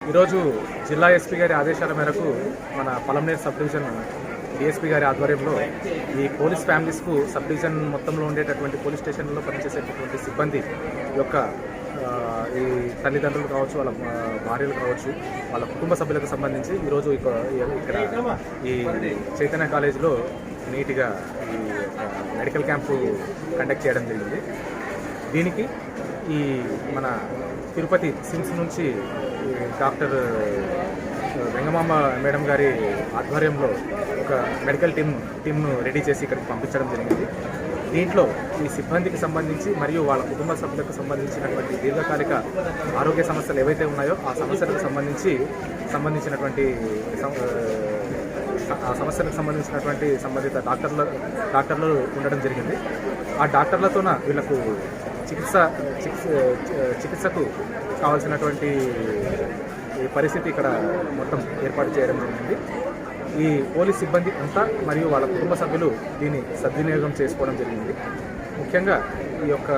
ఈరోజు జిల్లా ఎస్పీ గారి ఆదేశాల మేరకు మన పలంనేరు సబ్ డివిజన్ డిఎస్పీ గారి ఆధ్వర్యంలో ఈ పోలీస్ ఫ్యామిలీస్కు సబ్ డివిజన్ మొత్తంలో ఉండేటటువంటి పోలీస్ స్టేషన్లో పనిచేసేటటువంటి సిబ్బంది యొక్క ఈ తల్లిదండ్రులు కావచ్చు వాళ్ళ భార్యలు కావచ్చు వాళ్ళ కుటుంబ సభ్యులకు సంబంధించి ఈరోజు ఇక్కడ ఈ చైతన్య కాలేజీలో నీట్గా ఈ మెడికల్ క్యాంపు కండక్ట్ చేయడం జరిగింది. దీనికి ఈ మన తిరుపతి సిమ్స్ నుంచి డాక్టర్ వెంగమామ మేడం గారి ఆధ్వర్యంలో ఒక మెడికల్ టీమ్ టీమ్ను రెడీ చేసి ఇక్కడికి పంపించడం జరిగింది. దీంట్లో ఈ సిబ్బందికి సంబంధించి మరియు వాళ్ళ కుటుంబ సభ్యులకు సంబంధించినటువంటి దీర్ఘకాలిక ఆరోగ్య సమస్యలు ఏవైతే ఉన్నాయో ఆ సమస్యలకు సంబంధించి సంబంధించినటువంటి సం- ఆ సమస్యలకు సంబంధించినటువంటి సంబంధిత డాక్టర్ల డాక్టర్లు ఉండడం జరిగింది. ఆ డాక్టర్లతోన వీళ్ళకు చికిత్స చికిత్స చికిత్సకు కావాల్సినటువంటి పరిస్థితి ఇక్కడ మొత్తం ఏర్పాటు చేయడం జరిగింది. ఈ పోలీస్ సిబ్బంది అంతా మరియు వాళ్ళ కుటుంబ సభ్యులు దీన్ని సద్వినియోగం చేసుకోవడం జరిగింది. ముఖ్యంగా ఈ యొక్క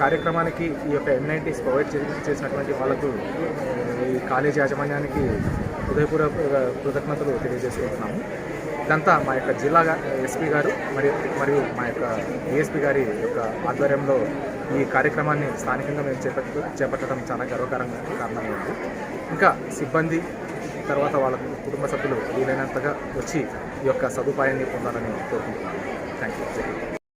కార్యక్రమానికి ఈ యొక్క ఎన్ఐటీస్ ప్రొవైడ్ చేసినటువంటి వాళ్ళకు ఈ కాలేజ్ యాజమాన్యానికి హృదయపూర్వక కృతజ్ఞతలు తెలియజేసుకుంటున్నాము. ఇదంతా మా యొక్క జిల్లా ఎస్పీ గారు మరియు మరియు మా యొక్క డిఎస్పీ గారి యొక్క ఆధ్వర్యంలో ఈ కార్యక్రమాన్ని స్థానికంగా మేము చేపట్టు చేపట్టడం చాలా గర్వకారంగా కారణంగా ఉంది ఇంకా సిబ్బంది తర్వాత వాళ్ళ కుటుంబ సభ్యులు వీలైనంతగా వచ్చి ఈ యొక్క సదుపాయాన్ని పొందాలని కోరుకుంటున్నాను థ్యాంక్ యూ